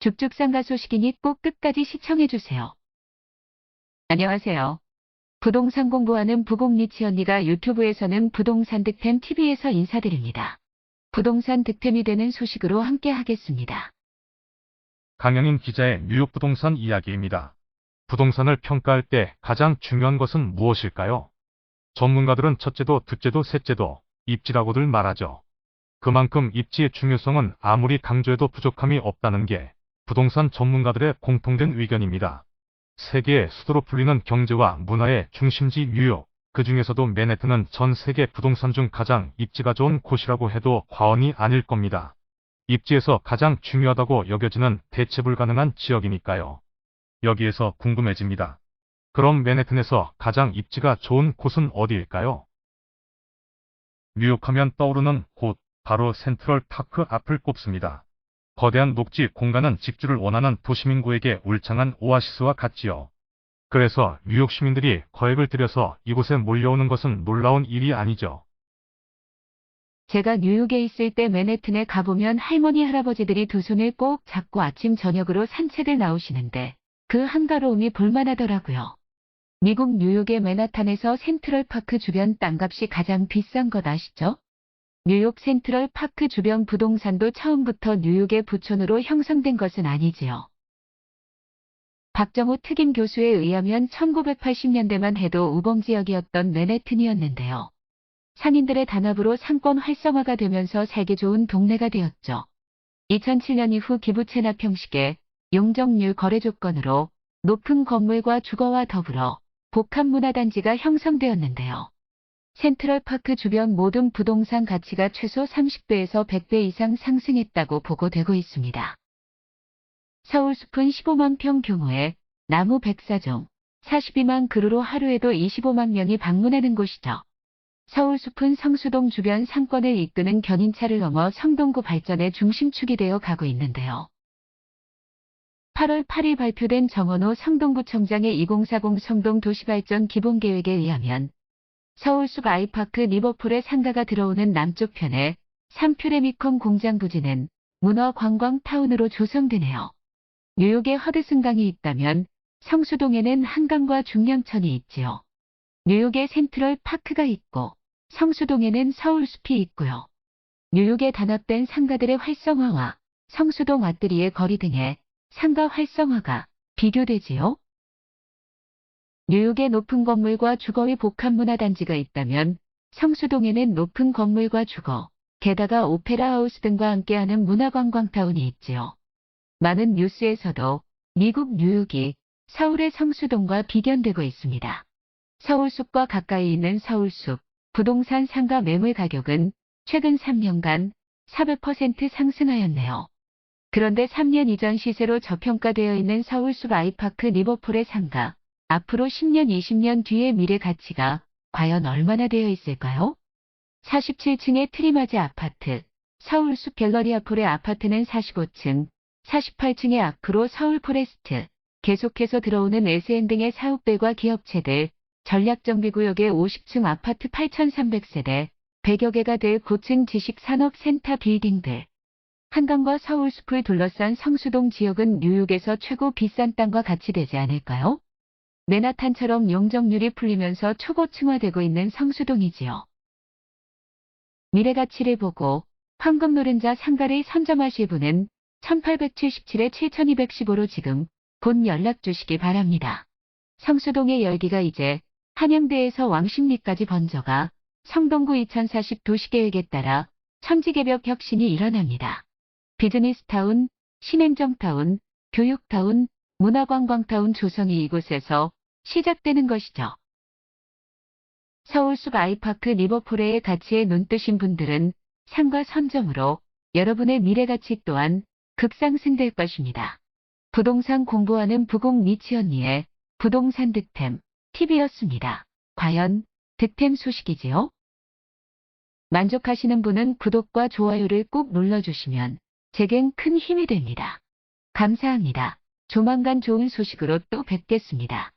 죽죽상가 소식이니 꼭 끝까지 시청해주세요. 안녕하세요. 부동산 공부하는 부곡리치 언니가 유튜브에서는 부동산 득템 TV에서 인사드립니다. 부동산 득템이 되는 소식으로 함께 하겠습니다. 강영인 기자의 뉴욕 부동산 이야기입니다. 부동산을 평가할 때 가장 중요한 것은 무엇일까요? 전문가들은 첫째도 둘째도 셋째도 입지라고들 말하죠. 그만큼 입지의 중요성은 아무리 강조해도 부족함이 없다는 게 부동산 전문가들의 공통된 의견입니다. 세계의 수도로 불리는 경제와 문화의 중심지 뉴욕, 그 중에서도 맨해튼은 전 세계 부동산 중 가장 입지가 좋은 곳이라고 해도 과언이 아닐 겁니다. 입지에서 가장 중요하다고 여겨지는 대체 불가능한 지역이니까요. 여기에서 궁금해집니다. 그럼 맨해튼에서 가장 입지가 좋은 곳은 어디일까요? 뉴욕하면 떠오르는 곳, 바로 센트럴 파크 앞을 꼽습니다. 거대한 녹지 공간은 직주를 원하는 도시민구에게 울창한 오아시스와 같지요. 그래서 뉴욕 시민들이 거액을 들여서 이곳에 몰려오는 것은 놀라운 일이 아니죠. 제가 뉴욕에 있을 때 맨해튼에 가보면 할머니 할아버지들이 두 손을 꼭 잡고 아침 저녁으로 산책을 나오시는데 그 한가로움이 볼만하더라고요. 미국 뉴욕의 맨하탄에서 센트럴파크 주변 땅값이 가장 비싼 것 아시죠? 뉴욕 센트럴 파크 주변 부동산도 처음부터 뉴욕의 부촌으로 형성된 것은 아니지요. 박정호 특임 교수에 의하면 1980년대만 해도 우범지역이었던 맨해튼이었는데요. 상인들의 단합으로 상권 활성화가 되면서 살기 좋은 동네가 되었죠. 2007년 이후 기부 체납 형식의 용적률 거래 조건으로 높은 건물과 주거와 더불어 복합문화단지가 형성되었는데요. 센트럴파크 주변 모든 부동산 가치가 최소 30배에서 100배 이상 상승했다고 보고되고 있습니다. 서울 숲은 15만 평 규모의 나무 백사종, 42만 그루로 하루에도 25만 명이 방문하는 곳이죠. 서울 숲은 성수동 주변 상권을 이끄는 견인차를 넘어 성동구 발전의 중심축이 되어 가고 있는데요. 8월 8일 발표된 정원호 성동구청장의 2040 성동 도시발전 기본계획에 의하면 서울숲 아이파크 리버풀의 상가가 들어오는 남쪽 편에 삼퓨레미콘 공장 부지는 문화 관광 타운으로 조성되네요. 뉴욕에 허드슨강이 있다면 성수동에는 한강과 중량천이 있지요. 뉴욕에 센트럴 파크가 있고 성수동에는 서울숲이 있고요. 뉴욕에 단합된 상가들의 활성화와 성수동 아뜨리의 거리 등의 상가 활성화가 비교되지요. 뉴욕에 높은 건물과 주거의 복합문화단지가 있다면 성수동에는 높은 건물과 주거, 게다가 오페라 하우스 등과 함께하는 문화관광타운이 있지요. 많은 뉴스에서도 미국 뉴욕이 서울의 성수동과 비견되고 있습니다. 서울숲과 가까이 있는 서울숲, 부동산 상가 매물 가격은 최근 3년간 400% 상승하였네요. 그런데 3년 이전 시세로 저평가되어 있는 서울숲 아이파크 리버풀의 상가, 앞으로 10년, 20년 뒤의 미래 가치가 과연 얼마나 되어 있을까요? 47층의 트리마즈 아파트, 서울숲 갤러리 앞폴의 아파트는 45층, 48층의 앞으로 서울 포레스트, 계속해서 들어오는 SM 등의 사업들과 기업체들, 전략정비구역의 50층 아파트 8,300세대, 100여 개가 될 고층 지식산업센터 빌딩들, 한강과 서울숲을 둘러싼 성수동 지역은 뉴욕에서 최고 비싼 땅과 같이 되지 않을까요? 맨하탄처럼 용적률이 풀리면서 초고층화되고 있는 성수동이지요. 미래 가치를 보고 황금 노른자 상가를 선점하실 분은 1877에 7215로 지금 곧 연락 주시기 바랍니다. 성수동의 열기가 이제 한양대에서 왕십리까지 번져가 성동구 2040 도시계획에 따라 천지개벽 혁신이 일어납니다. 비즈니스타운, 신행정타운, 교육타운, 문화관광타운 조성이 이곳에서 시작되는 것이죠. 서울숲 아이파크 리버풀의 가치에 눈뜨신 분들은 상가 선점으로 여러분의 미래 가치 또한 급상승될 것입니다. 부동산 공부하는 부곡 미치 언니의 부동산 득템 TV였습니다. 과연 득템 소식이지요? 만족하시는 분은 구독과 좋아요를 꼭 눌러주시면 제겐 큰 힘이 됩니다. 감사합니다. 조만간 좋은 소식으로 또 뵙겠습니다.